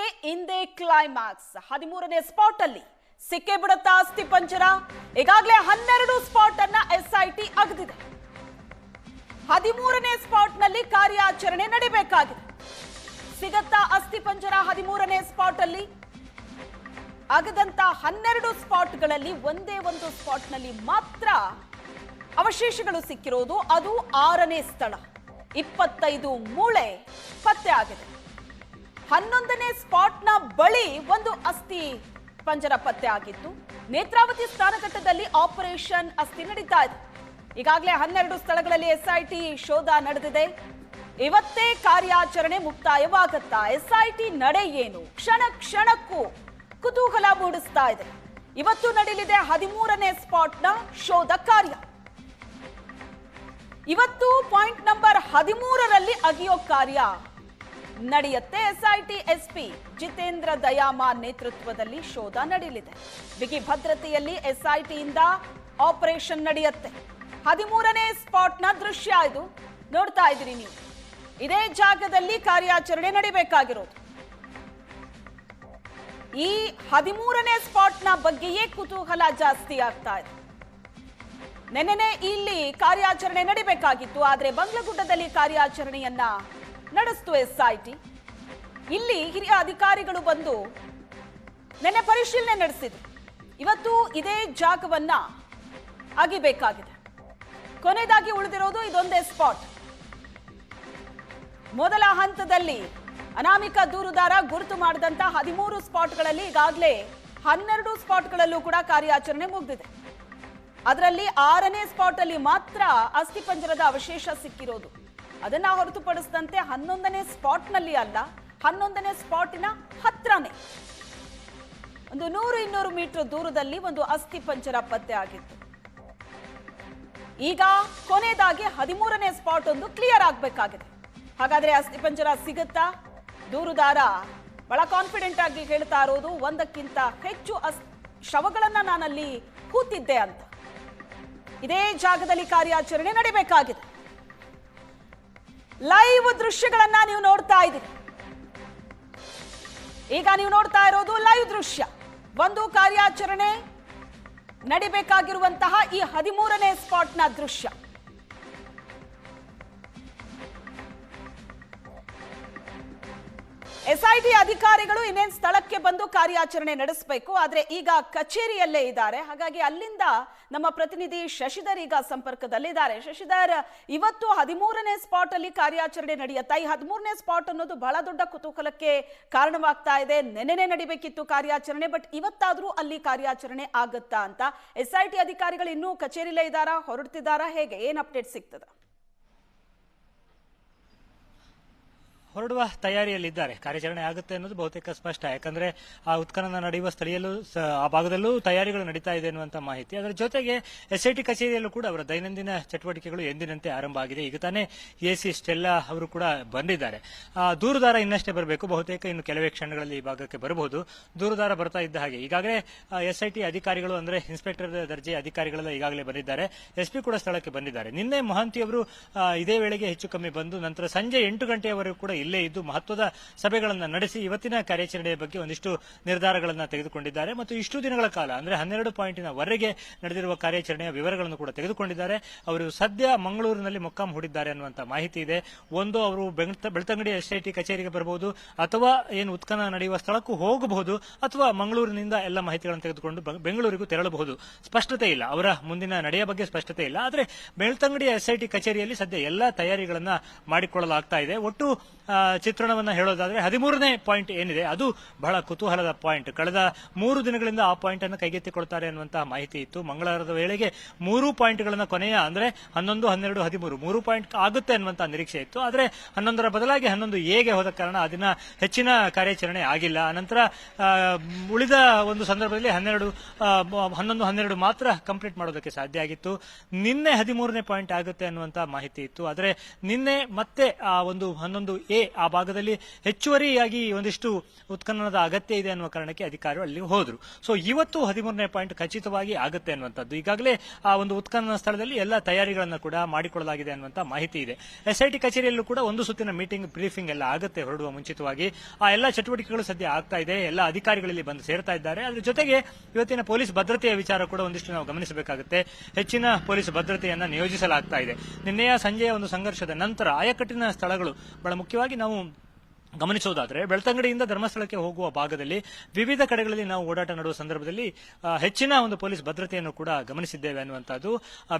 ಇಂದೇ ಕ್ಲೈಮ್ಯಾಕ್ಸ್ ಹದಿಮೂರನೇ ಸ್ಪಾಟ್ ಅಲ್ಲಿ ಸಿಕ್ಕೇ ಬಿಡುತ್ತಾ ಅಸ್ಥಿ ಪಂಜರ. ಈಗಾಗಲೇ ಹನ್ನೆರಡು ಸ್ಪಾಟ್ ಅನ್ನ ಎಸ್ಐಟಿ ಅಗದಿದೆ. ಹದಿಮೂರನೇ ಸ್ಪಾಟ್ನಲ್ಲಿ ಕಾರ್ಯಾಚರಣೆ ನಡೀಬೇಕಾಗಿದೆ. ಸಿಗತ್ತಾ ಅಸ್ಥಿ ಪಂಜರ ಹದಿಮೂರನೇ ಸ್ಪಾಟ್ ಅಲ್ಲಿ. ಆಗದಂತ ಹನ್ನೆರಡು ಸ್ಪಾಟ್ಗಳಲ್ಲಿ ಒಂದೇ ಒಂದು ಸ್ಪಾಟ್ನಲ್ಲಿ ಮಾತ್ರ ಅವಶೇಷಗಳು ಸಿಕ್ಕಿರೋದು. ಅದು ಆರನೇ ಸ್ಥಳ. ಇಪ್ಪತ್ತೈದು ಮೂಳೆ ಪತ್ತೆ ಆಗಿದೆ. ಹನ್ನೊಂದನೇ ಸ್ಪಾಟ್ನ ಬಳಿ ಒಂದು ಅಸ್ಥಿ ಪಂಜರ ಪತ್ತೆ ಆಗಿತ್ತು. ನೇತ್ರಾವತಿ ಸ್ನಾನಘಟ್ಟದಲ್ಲಿ ಆಪರೇಷನ್ ಅಸ್ಥಿ ನಡೀತಾ ಇದೆ. ಈಗಾಗಲೇ ಹನ್ನೆರಡು ಸ್ಥಳಗಳಲ್ಲಿ ಎಸ್ಐಟಿ ಶೋಧ ನಡೆದಿದೆ. ಇವತ್ತೇ ಕಾರ್ಯಾಚರಣೆ ಮುಕ್ತಾಯವಾಗುತ್ತಾ? ಎಸ್ಐಟಿ ನಡೆ ಏನು? ಕ್ಷಣ ಕ್ಷಣಕ್ಕೂ ಕುತೂಹಲ ಮೂಡಿಸ್ತಾ ಇದೆ. ಇವತ್ತು ನಡೆಯಲಿದೆ ಹದಿಮೂರನೇ ಸ್ಪಾಟ್ನ ಶೋಧ ಕಾರ್ಯ. ಇವತ್ತು ಪಾಯಿಂಟ್ ನಂಬರ್ ಹದಿಮೂರರಲ್ಲಿ ಅಗಿಯೋ ಕಾರ್ಯ. ನಡೆಯುತ್ತೆ. ಎಸ್ಐಟಿ ಎಸ್ಪಿ ಜಿತೇಂದ್ರ ದಯಾಮಾನ್ ನೇತೃತ್ವದಲ್ಲಿ ಶೋಧ ನಡೆಯಲಿದೆ. ಬಿಗಿ ಭದ್ರತೆಯಲ್ಲಿ ಎಸ್ಐಟಿಯಿಂದ ಆಪರೇಷನ್ ನಡೆಯುತ್ತೆ. ಹದಿಮೂರನೇ ಸ್ಪಾಟ್ನ ದೃಶ್ಯ ಇದು. ನೋಡ್ತಾ ಇದ್ದೀರಿ ನೀವು. ಇದೇ ಜಾಗದಲ್ಲಿ ಕಾರ್ಯಾಚರಣೆ ನಡೀಬೇಕಾಗಿರೋದು. ಈ ಹದಿಮೂರನೇ ಸ್ಪಾಟ್ನ ಬಗ್ಗೆಯೇ ಕುತೂಹಲ ಜಾಸ್ತಿ ಆಗ್ತಾ ಇದೆ. ನೆನ್ನೆನೆ ಇಲ್ಲಿ ಕಾರ್ಯಾಚರಣೆ ನಡೀಬೇಕಾಗಿತ್ತು. ಆದರೆ ಬಂಗ್ಲಗುಡ್ಡದಲ್ಲಿ ಕಾರ್ಯಾಚರಣೆಯನ್ನ ನಡೆಸ್ತು ಎಸ್ಐಟಿ. ಇಲ್ಲಿ ಹಿರಿಯ ಅಧಿಕಾರಿಗಳು ಬಂದು ನೆನ್ನೆ ಪರಿಶೀಲನೆ ನಡೆಸಿದ್ರು. ಇವತ್ತು ಇದೇ ಜಾಗವನ್ನ ಅಗಿಬೇಕಾಗಿದೆ. ಕೊನೆಯದಾಗಿ ಉಳಿದಿರೋದು ಇದೊಂದೇ ಸ್ಪಾಟ್. ಮೊದಲ ಹಂತದಲ್ಲಿ ಅನಾಮಿಕ ದೂರುದಾರ ಗುರುತು ಮಾಡಿದಂತ ಹದಿಮೂರು ಸ್ಪಾಟ್ಗಳಲ್ಲಿ ಈಗಾಗಲೇ ಹನ್ನೆರಡು ಸ್ಪಾಟ್ಗಳಲ್ಲೂ ಕೂಡ ಕಾರ್ಯಾಚರಣೆ ಮುಗಿದಿದೆ. ಅದರಲ್ಲಿ ಆರನೇ ಸ್ಪಾಟ್ ಅಲ್ಲಿ ಮಾತ್ರ ಅಸ್ಥಿಪಂಜರದ ಅವಶೇಷ ಸಿಕ್ಕಿರೋದು. ಅದನ್ನ ಹೊರತುಪಡಿಸಿದಂತೆ ಹನ್ನೊಂದನೇ ಸ್ಪಾಟ್ನಲ್ಲಿ ಅಲ್ಲ, ಹನ್ನೊಂದನೇ ಸ್ಪಾಟಿನ ಹತ್ರನೇ. ಒಂದು ನೂರು ಇನ್ನೂರು ಮೀಟರ್ ದೂರದಲ್ಲಿ ಒಂದು ಅಸ್ಥಿ ಪಂಜರ ಪತ್ತೆ ಆಗಿತ್ತು. ಈಗ ಕೊನೆಯದಾಗಿ ಹದಿಮೂರನೇ ಸ್ಪಾಟ್ ಒಂದು ಕ್ಲಿಯರ್ ಆಗಬೇಕಾಗಿದೆ. ಹಾಗಾದ್ರೆ ಅಸ್ಥಿ ಪಂಜರ ಸಿಗುತ್ತಾ? ದೂರುದಾರ, ಬಹಳ ಕಾನ್ಫಿಡೆಂಟ್ ಆಗಿ ಹೇಳ್ತಾ ಇರೋದು, ಒಂದಕ್ಕಿಂತ ಹೆಚ್ಚು ಅಸ್, ಶವಗಳನ್ನ ನಾನಲ್ಲಿ ಕೂತಿದ್ದೆ ಅಂತ. ಇದೇ ಜಾಗದಲ್ಲಿ ಕಾರ್ಯಾಚರಣೆ ನಡಿಬೇಕಾಗಿದೆ. ಲೈವ್ ದೃಶ್ಯಗಳನ್ನ ನೀವು ನೋಡ್ತಾ ಇದ್ದೀರಿ. ಈಗ ನೀವು ನೋಡ್ತಾ ಇರೋದು ಲೈವ್ ದೃಶ್ಯ. ಒಂದು ಕಾರ್ಯಾಚರಣೆ ನಡಿಬೇಕಾಗಿರುವಂತಹ ಈ ಹದಿಮೂರನೇ ಸ್ಪಾಟ್ನ ದೃಶ್ಯ. ಎಸ್ಐಟಿ ಅಧಿಕಾರಿಗಳು ಇನ್ನೇನು ಸ್ಥಳಕ್ಕೆ ಬಂದು ಕಾರ್ಯಾಚರಣೆ ನಡೆಸಬೇಕು, ಆದರೆ ಈಗ ಕಚೇರಿಯಲ್ಲೇ ಇದ್ದಾರೆ. ಹಾಗಾಗಿ ಅಲ್ಲಿಂದ ನಮ್ಮ ಪ್ರತಿನಿಧಿ ಶಶಿಧರ್ ಈಗ ಸಂಪರ್ಕದಲ್ಲಿದ್ದಾರೆ. ಶಶಿಧರ್, ಇವತ್ತು ಹದಿಮೂರನೇ ಸ್ಪಾಟ್ ಅಲ್ಲಿ ಕಾರ್ಯಾಚರಣೆ ನಡೆಯುತ್ತಾ? ಈ ಹದಿಮೂರನೇ ಸ್ಪಾಟ್ ಅನ್ನೋದು ಬಹಳ ದೊಡ್ಡ ಕುತೂಹಲಕ್ಕೆ ಕಾರಣವಾಗ್ತಾ ಇದೆ. ನೆನೆನೆ ನಡಿಬೇಕಿತ್ತು ಕಾರ್ಯಾಚರಣೆ, ಬಟ್ ಇವತ್ತಾದ್ರೂ ಅಲ್ಲಿ ಕಾರ್ಯಾಚರಣೆ ಆಗುತ್ತಾ ಅಂತ? ಎಸ್ಐಟಿ ಅಧಿಕಾರಿಗಳು ಇನ್ನೂ ಕಚೇರಿಲೇ ಇದ್ದಾರಾ? ಹೊರಡ್ತಿದ್ದಾರಾ? ಹೇಗೆ? ಏನ್ ಅಪ್ಡೇಟ್ ಸಿಗ್ತದೆ? ಹೊರಡುವ ತಯಾರಿಯಲ್ಲಿದ್ದಾರೆ. ಕಾರ್ಯಾಚರಣೆ ಆಗುತ್ತೆ ಅನ್ನೋದು ಬಹುತೇಕ ಸ್ಪಷ್ಟ. ಯಾಕಂದ್ರೆ ಆ ಉತ್ಖನನ ನಡೆಯುವ ಸ್ಥಳೀಯಲ್ಲೂ ಸ- ಆ ಭಾಗದಲ್ಲೂ ತಯಾರಿಗಳು ನಡೀತಾ ಇದೆ ಅನ್ನುವಂತ ಮಾಹಿತಿ. ಅದರ ಜೊತೆಗೆ ಎಸ್ಐಟಿ ಕಚೇರಿಯಲ್ಲೂ ಕೂಡ ಅವರ ದೈನಂದಿನ ಚಟುವಟಿಕೆಗಳು ಎಂದಿನಂತೆ ಆರಂಭ ಆಗಿದೆ. ಈಗ ತಾನೇ ಎಸಿ ಸ್ಟೆಲ್ಲಾ ಅವರು ಕೂಡ ಬಂದಿದ್ದಾರೆ. ದೂರುದಾರ ಇನ್ನಷ್ಟೇ ಬರಬೇಕು. ಬಹುತೇಕ ಇನ್ನು ಕೆಲವೇ ಕ್ಷಣಗಳಲ್ಲಿ ಈ ಭಾಗಕ್ಕೆ ಬರಬಹುದು. ದೂರದಾರ ಬರ್ತಾ ಇದ್ದ ಹಾಗೆ. ಈಗಾಗಲೇ ಎಸ್ಐಟಿ ಅಧಿಕಾರಿಗಳು ಅಂದ್ರೆ ಇನ್ಸ್ಪೆಕ್ಟರ್ ದರ್ಜೆ ಅಧಿಕಾರಿಗಳೆಲ್ಲ ಈಗಾಗಲೇ ಬಂದಿದ್ದಾರೆ. ಎಸ್ಪಿ ಕೂಡ ಸ್ಥಳಕ್ಕೆ ಬಂದಿದ್ದಾರೆ. ನಿನ್ನೆ ಮಹಾಂತಿ ಅವರು ಇದೇ ವೇಳೆಗೆ ಹೆಚ್ಚು ಕಮ್ಮಿ ಬಂದು ನಂತರ ಸಂಜೆ ಎಂಟು ಗಂಟೆಯವರೆಗೂ ಕೂಡ ಇಲ್ಲೇ ಇದ್ದು ಮಹತ್ವದ ಸಭೆಗಳನ್ನು ನಡೆಸಿ ಇವತ್ತಿನ ಕಾರ್ಯಾಚರಣೆಯ ಬಗ್ಗೆ ಒಂದಿಷ್ಟು ನಿರ್ಧಾರಗಳನ್ನು ತೆಗೆದುಕೊಂಡಿದ್ದಾರೆ. ಮತ್ತು ಇಷ್ಟು ದಿನಗಳ ಕಾಲ, ಅಂದ್ರೆ ಹನ್ನೆರಡು ಪಾಯಿಂಟಿನವರೆಗೆ ನಡೆದಿರುವ ಕಾರ್ಯಾಚರಣೆಯ ವಿವರಗಳನ್ನು ಕೂಡ ತೆಗೆದುಕೊಂಡಿದ್ದಾರೆ. ಅವರು ಸದ್ಯ ಮಂಗಳೂರಿನಲ್ಲಿ ಮೊಕ್ಕಾಂ ಹೂಡಿದ್ದಾರೆ ಅನ್ನುವಂತ ಮಾಹಿತಿ ಇದೆ. ಒಂದು, ಅವರು ಬೆಳ್ತ- ಬೆಳ್ತಂಗಡಿ ಎಸ್ಐಟಿ ಕಚೇರಿಗೆ ಬರಬಹುದು ಅಥವಾ ಏನು ಉತ್ಖನನ ನಡೆಯುವ ಸ್ಥಳಕ್ಕೂ ಹೋಗಬಹುದು, ಅಥವಾ ಮಂಗಳೂರಿನಿಂದ ಎಲ್ಲ ಮಾಹಿತಿಗಳನ್ನು ತೆಗೆದುಕೊಂಡು ಬೆಂಗಳೂರಿಗೂ ತೆರಳಬಹುದು. ಸ್ಪಷ್ಟತೆ ಇಲ್ಲ. ಅವರ ಮುಂದಿನ ನಡೆಯ ಬಗ್ಗೆ ಸ್ಪಷ್ಟತೆ ಇಲ್ಲ. ಆದರೆ ಬೆಳ್ತಂಗಡಿ ಎಸ್ಐಟಿ ಕಚೇರಿಯಲ್ಲಿ ಸದ್ಯ ಎಲ್ಲ ತಯಾರಿಗಳನ್ನು ಮಾಡಿಕೊಳ್ಳಲಾಗ್ತಾ ಇದೆ. ಒಟ್ಟು ಚಿತ್ರಣವನ್ನ ಹೇಳೋದಾದ್ರೆ ಹದಿಮೂರನೇ ಪಾಯಿಂಟ್ ಏನಿದೆ, ಅದು ಬಹಳ ಕುತೂಹಲದ ಪಾಯಿಂಟ್. ಕಳೆದ ಮೂರು ದಿನಗಳಿಂದ ಆ ಪಾಯಿಂಟ್ ಅನ್ನು ಕೈಗೆತ್ತಿಕೊಳ್ತಾರೆ ಅನ್ನುವಂತಹ ಮಾಹಿತಿ ಇತ್ತು. ಮಂಗಳವಾರದ ವೇಳೆಗೆ ಮೂರು ಪಾಯಿಂಟ್ಗಳನ್ನು ಕೊನೆಯ, ಅಂದ್ರೆ ಹನ್ನೊಂದು, ಹನ್ನೆರಡು, ಹದಿಮೂರು, ಮೂರು ಪಾಯಿಂಟ್ ಆಗುತ್ತೆ ಅನ್ನುವಂತಹ ನಿರೀಕ್ಷೆ ಇತ್ತು. ಆದರೆ ಹನ್ನೊಂದರ ಬದಲಾಗಿ ಹನ್ನೊಂದು ಎಗೆ ಹೋದ ಕಾರಣ ಅದನ್ನ ಹೆಚ್ಚಿನ ಕಾರ್ಯಾಚರಣೆ ಆಗಿಲ್ಲ. ಅನಂತರ ಉಳಿದ ಒಂದು ಸಂದರ್ಭದಲ್ಲಿ ಹನ್ನೆರಡು ಹನ್ನೊಂದು, ಹನ್ನೆರಡು ಮಾತ್ರ ಕಂಪ್ಲೀಟ್ ಮಾಡೋದಕ್ಕೆ ಸಾಧ್ಯ ಆಗಿತ್ತು. ನಿನ್ನೆ ಹದಿಮೂರನೇ ಪಾಯಿಂಟ್ ಆಗುತ್ತೆ ಅನ್ನುವಂತಹ ಮಾಹಿತಿ ಇತ್ತು. ಆದರೆ ನಿನ್ನೆ ಮತ್ತೆ ಆ ಒಂದು ಹನ್ನೊಂದು ಎ ಆ ಭಾಗದಲ್ಲಿ ಹೆಚ್ಚುವರಿಯಾಗಿ ಒಂದಿಷ್ಟು ಉತ್ಖನನದ ಅಗತ್ಯ ಇದೆ ಅನ್ನುವ ಕಾರಣಕ್ಕೆ ಅಧಿಕಾರಿಗಳು ಅಲ್ಲಿ ಹೋದ್ರು. ಸೊ ಇವತ್ತು ಹದಿಮೂರನೇ ಪಾಯಿಂಟ್ ಖಚಿತವಾಗಿ ಆಗುತ್ತೆ ಅನ್ನುವಂಥದ್ದು. ಈಗಾಗಲೇ ಆ ಒಂದು ಉತ್ಖನನ ಸ್ಥಳದಲ್ಲಿ ಎಲ್ಲ ತಯಾರಿಗಳನ್ನು ಕೂಡ ಮಾಡಿಕೊಳ್ಳಲಾಗಿದೆ ಅನ್ನುವಂತ ಮಾಹಿತಿ ಇದೆ. ಎಸ್ಐಟಿ ಕಚೇರಿಯಲ್ಲೂ ಕೂಡ ಒಂದು ಸುತ್ತಿನ ಮೀಟಿಂಗ್, ಬ್ರೀಫಿಂಗ್ ಎಲ್ಲ ಆಗುತ್ತೆ ಹೊರಡುವ ಮುಂಚಿತವಾಗಿ. ಆ ಎಲ್ಲ ಚಟುವಟಿಕೆಗಳು ಸದ್ಯ ಆಗ್ತಾ ಇದೆ. ಎಲ್ಲ ಅಧಿಕಾರಿಗಳಲ್ಲಿ ಬಂದು ಸೇರ್ತಾ ಇದ್ದಾರೆ. ಅದ್ರ ಜೊತೆಗೆ ಇವತ್ತಿನ ಪೊಲೀಸ್ ಭದ್ರತೆಯ ವಿಚಾರ ಕೂಡ ಒಂದಿಷ್ಟು ನಾವು ಗಮನಿಸಬೇಕಾಗುತ್ತೆ. ಹೆಚ್ಚಿನ ಪೊಲೀಸ್ ಭದ್ರತೆಯನ್ನು ನಿಯೋಜಿಸಲಾಗ್ತಾ ಇದೆ. ನಿನ್ನೆಯ ಸಂಜೆಯ ಒಂದು ಸಂಘರ್ಷದ ನಂತರ ಆಯಕಟ್ಟಿನ ಸ್ಥಳಗಳು ಬಹಳ ಮುಖ್ಯವಾಗಿ ನಾವು ಗಮನಿಸೋದಾದ್ರೆ, ಬೆಳ್ತಂಗಡಿಯಿಂದ ಧರ್ಮಸ್ಥಳಕ್ಕೆ ಹೋಗುವ ಭಾಗದಲ್ಲಿ ವಿವಿಧ ಕಡೆಗಳಲ್ಲಿ ನಾವು ಓಡಾಟ ನಡುವ ಸಂದರ್ಭದಲ್ಲಿ ಹೆಚ್ಚಿನ ಒಂದು ಪೊಲೀಸ್ ಭದ್ರತೆಯನ್ನು ಕೂಡ ಗಮನಿಸಿದ್ದೇವೆ ಅನ್ನುವಂಥದ್ದು.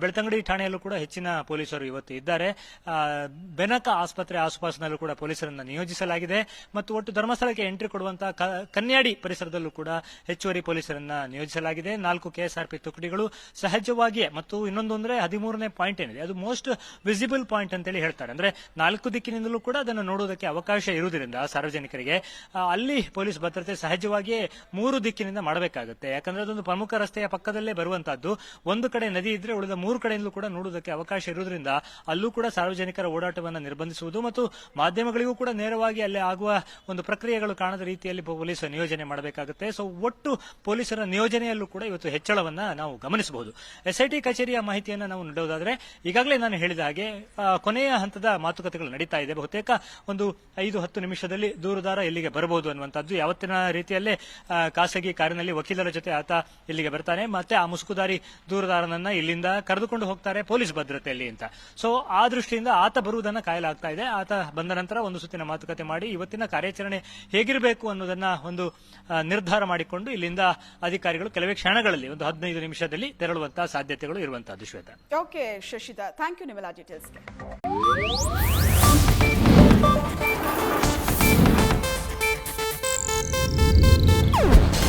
ಬೆಳ್ತಂಗಡಿ ಠಾಣೆಯಲ್ಲೂ ಕೂಡ ಹೆಚ್ಚಿನ ಪೊಲೀಸರು ಇವತ್ತು ಇದ್ದಾರೆ. ಬೆನಕ ಆಸ್ಪತ್ರೆ ಆಸುಪಾಸಿನಲ್ಲೂ ಕೂಡ ಪೊಲೀಸರನ್ನು ನಿಯೋಜಿಸಲಾಗಿದೆ. ಮತ್ತು ಒಟ್ಟು ಧರ್ಮಸ್ಥಳಕ್ಕೆ ಎಂಟ್ರಿ ಕೊಡುವಂತಹ ಕನ್ಯಾಡಿ ಪರಿಸರದಲ್ಲೂ ಕೂಡ ಹೆಚ್ಚುವರಿ ಪೊಲೀಸರನ್ನು ನಿಯೋಜಿಸಲಾಗಿದೆ. ನಾಲ್ಕು ಕೆಎಸ್ಆರ್ಪಿ ತುಕಡಿಗಳು ಸಹಜವಾಗಿಯೇ, ಮತ್ತು ಇನ್ನೊಂದು ಅಂದ್ರೆ ಹದಿಮೂರನೇ ಪಾಯಿಂಟ್ ಏನಿದೆ, ಅದು ಮೋಸ್ಟ್ ವಿಸಿಬಲ್ ಪಾಯಿಂಟ್ ಅಂತೇಳಿ ಹೇಳ್ತಾರೆ. ಅಂದ್ರೆ ನಾಲ್ಕು ದಿಕ್ಕಿನಿಂದಲೂ ಕೂಡ ಅದನ್ನು ನೋಡುವುದಕ್ಕೆ ಅವಕಾಶ ಇರುವುದರಿಂದ ಸಾರ್ವಜನಿಕರಿಗೆ ಅಲ್ಲಿ ಪೊಲೀಸ್ ಭದ್ರತೆ ಸಹಜವಾಗಿಯೇ ಮೂರು ದಿಕ್ಕಿನಿಂದ ಮಾಡಬೇಕಾಗುತ್ತೆ. ಯಾಕಂದ್ರೆ ಅದೊಂದು ಪ್ರಮುಖ ರಸ್ತೆಯ ಪಕ್ಕದಲ್ಲೇ ಬರುವಂತಹದ್ದು. ಒಂದು ಕಡೆ ನದಿ ಇದ್ರೆ ಉಳಿದ ಮೂರು ಕಡೆಯಿಂದಲೂ ಕೂಡ ನೋಡುವುದಕ್ಕೆ ಅವಕಾಶ ಇರುವುದರಿಂದ ಅಲ್ಲೂ ಕೂಡ ಸಾರ್ವಜನಿಕರ ಓಡಾಟವನ್ನು ನಿರ್ಬಂಧಿಸುವುದು ಮತ್ತು ಮಾಧ್ಯಮಗಳಿಗೂ ಕೂಡ ನೇರವಾಗಿ ಅಲ್ಲಿ ಆಗುವ ಒಂದು ಪ್ರಕ್ರಿಯೆಗಳು ಕಾಣದ ರೀತಿಯಲ್ಲಿ ಪೊಲೀಸ್ ನಿಯೋಜನೆ ಮಾಡಬೇಕಾಗುತ್ತೆ. ಸೊ, ಒಟ್ಟು ಪೊಲೀಸರ ನಿಯೋಜನೆಯಲ್ಲೂ ಕೂಡ ಇವತ್ತು ಹೆಚ್ಚಳವನ್ನ ನಾವು ಗಮನಿಸಬಹುದು. ಎಸ್ಐಟಿ ಕಚೇರಿಯ ಮಾಹಿತಿಯನ್ನು ನಾವು ನೋಡೋದಾದ್ರೆ, ಈಗಾಗಲೇ ನಾನು ಹೇಳಿದ ಹಾಗೆ ಕೊನೆಯ ಹಂತದ ಮಾತುಕತೆಗಳು ನಡೀತಾ ಇದೆ. ಬಹುತೇಕ ಒಂದು ಐದು ಹತ್ತು ನಿಮಿಷದಲ್ಲಿ ದೂರುದಾರ ಇಲ್ಲಿಗೆ ಬರಬಹುದು ಅನ್ನುವಂಥದ್ದು ಯಾವತ್ತಿನ ರೀತಿಯಲ್ಲಿ ಖಾಸಗಿ ಕಾರಿನಲ್ಲಿ ವಕೀಲರ ಜೊತೆ ಆತ ಇಲ್ಲಿಗೆ ಬರ್ತಾನೆ. ಮತ್ತೆ ಆ ಮುಸುಕುದಾರಿ ದೂರುದಾರನನ್ನ ಇಲ್ಲಿಂದ ಕರೆದುಕೊಂಡು ಹೋಗ್ತಾರೆ ಪೊಲೀಸ್ ಭದ್ರತೆಯಲ್ಲಿ ಅಂತ. ಸೊ ಆ ದೃಷ್ಟಿಯಿಂದ ಆತ ಬರುವುದನ್ನ ಕಾಯಲಾಗ್ತಾ ಇದೆ. ಆತ ಬಂದ ನಂತರ ಒಂದು ಸುತ್ತಿನ ಮಾತುಕತೆ ಮಾಡಿ ಇವತ್ತಿನ ಕಾರ್ಯಾಚರಣೆ ಹೇಗಿರಬೇಕು ಅನ್ನೋದನ್ನ ಒಂದು ನಿರ್ಧಾರ ಮಾಡಿಕೊಂಡು ಇಲ್ಲಿಂದ ಅಧಿಕಾರಿಗಳು ಕೆಲವೇ ಕ್ಷಣಗಳಲ್ಲಿ, ಒಂದು ಹದಿನೈದು ನಿಮಿಷದಲ್ಲಿ ತೆರಳುವಂತಹ ಸಾಧ್ಯತೆಗಳು ಇರುವಂತಹ Shweta. Okay Shashita thank you ನಿಮ್ಮೆಲ್ಲ ಡೀಟೇಲ್ಸ್ಗೆ